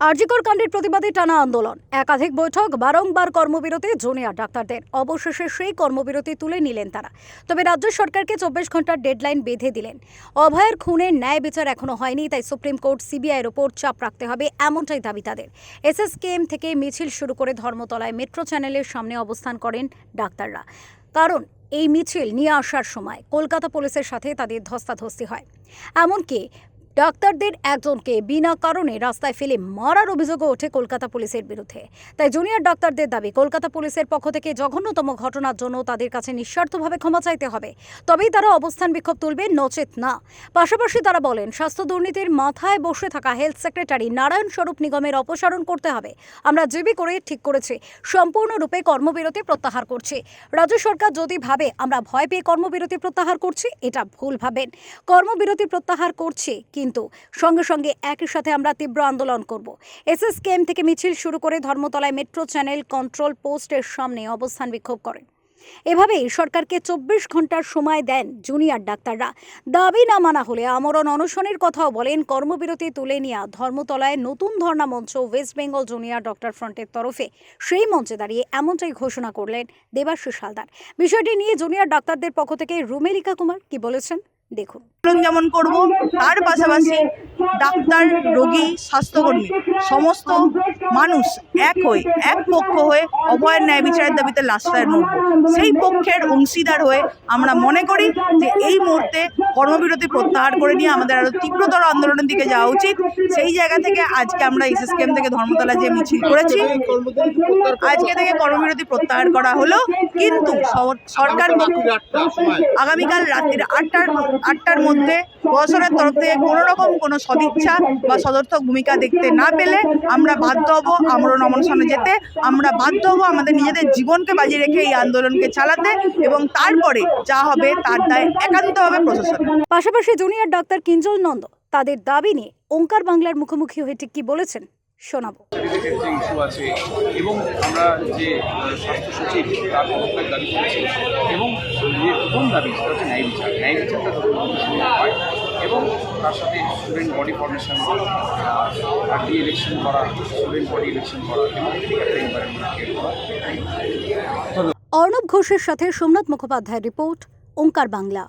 আরজিকর কাণ্ডের প্রতিবাদে টানা আন্দোলন। একাধিক বৈঠক, বারংবার কর্মবিরতি জুনিয়র ডাক্তারদের। অবশেষে সেই কর্মবিরতি তুলে নিলেন তারা। তবে রাজ্য সরকারকে চব্বিশ ঘণ্টার ডেডলাইন বেঁধে দিলেন। অভয়ের খুনের ন্যায় বিচার এখনও হয়নি, তাই সুপ্রিম কোর্ট সিবিআইয়ের ওপর চাপ রাখতে হবে এমনটাই দাবি তাদের। এসএসকেএম থেকে মিছিল শুরু করে ধর্মতলায় মেট্রো চ্যানেলের সামনে অবস্থান করেন ডাক্তাররা। কারণ, এই মিছিল নিয়ে আসার সময় কলকাতা পুলিশের সাথে তাদের ধস্তাধস্তি হয়। এমনকি ডাক্তারদের একজনকে বিনা কারণে রাস্তায় ফেলে মারার অভিযোগও ওঠে কলকাতা পুলিশের বিরুদ্ধে। তাই জুনিয়র ডাক্তারদের দাবি, কলকাতা পুলিশের পক্ষ থেকে জঘন্যতম ঘটনার জন্য তাদের কাছে নিঃস্বার্থভাবে ক্ষমা চাইতে হবে। তবেই তারা অবস্থান বিক্ষোভ তুলবে, নচেত না। পাশাপাশি তারা বলেন, স্বাস্থ্য দুর্নীতির মাথায় বসে থাকা হেলথ সেক্রেটারি নারায়ণ স্বরূপ নিগমের অপসারণ করতে হবে। আমরা জিবি করে ঠিক করেছি, সম্পূর্ণরূপে কর্মবিরতি প্রত্যাহার করছি। রাজ্য সরকার যদি ভাবে আমরা ভয় পেয়ে কর্মবিরতি প্রত্যাহার করছি, এটা ভুল ভাবেন। কর্মবিরতি প্রত্যাহার করছি কিন্তু সঙ্গে সঙ্গে একই সাথে আমরা তীব্র আন্দোলন করব। এসএসকেএম থেকে মিছিল শুরু করে ধর্মতলায় মেট্রো চ্যানেল কন্ট্রোল পোস্টের সামনে অবস্থান বিক্ষোভ করেন এভাবেই সরকারকে চব্বিশ ঘণ্টার সময় দেন জুনিয়র ডাক্তাররা। দাবি না মানা হলে আমরণ অনশনের কথাও বলেন কর্মবিরতি তুলে নেওয়া ধর্মতলায় নতুন ধর্ণা মঞ্চ ওয়েস্ট বেঙ্গল জুনিয়র ডক্টর ফ্রন্টের তরফে। সেই মঞ্চে দাঁড়িয়ে এমনটাই ঘোষণা করলেন দেবাশিস হালদার। বিষয়টি নিয়ে জুনিয়র ডাক্তারদের পক্ষ থেকে রুমেলিকা কুমার কি বলেছেন? দেখুন। আন্দোলন যেমন করব, তার পাশাপাশি ডাক্তার, রোগী, স্বাস্থ্যকর্মী, সমস্ত মানুষ এক হয়ে, এক পক্ষ হয়ে অভয়ের ন্যায় বিচারের দাবিতে রাস্তায় নড়ব সেই পক্ষের অংশীদার হয়ে আমরা মনে করি যে এই মুহূর্তে কর্মবিরতি প্রত্যাহার করে নিয়ে আমাদের আরও তীব্রতর আন্দোলনের দিকে যাওয়া উচিত। সেই জায়গা থেকে আজকে আমরা এসএসকেএম থেকে ধর্মতলা যে মিছিল করেছি, আজকে থেকে কর্মবিরতি প্রত্যাহার করা হলো। কিন্তু সরকার আগামীকাল রাত্রির আটটার আটটার মধ্যে প্রশাসনের তরফ থেকে কোনো রকম কোনো সদিচ্ছা বা সদর্থক ভূমিকা দেখতে না পেলে আমরা বাধ্য হব আমরণ অনশনে যেতে। আমরা বাধ্য হব আমাদের নিজেদের জীবনকে বাজিয়ে রেখে এই আন্দোলনকে চালাতে এবং তারপরে যা হবে তার দায় একান্ত হবে প্রশাসন। পাশাপাশি জুনিয়র ডাক্তার কিঞ্জল নন্দ তাদের দাবি নিয়ে ওঙ্কার বাংলার মুখোমুখি হয়ে ঠিক কি বলেছেন শোনাবো। ইস্যু আছে এবং আমরা যে স্বাস্থ্য সচিব তার দাবি করেছি এবং যে প্রথম দাবি সেটা হচ্ছে ন্যায় বিচার। ন্যায় বিচারটা যত দ্রুত সম্ভব হয় এবং তার সাথে স্টুডেন্ট বডি ফর্মেশন আর ডি ইলেকশন করা স্টুডেন্ট বডি ইলেকশন করা, এবং একটা এনভায়রনমেন্ট ক্রিয়েট করা। অর্ণব ঘোষের সাথে সোমনাথ মুখোপাধ্যায়ের রিপোর্ট ওঙ্কার বাংলা।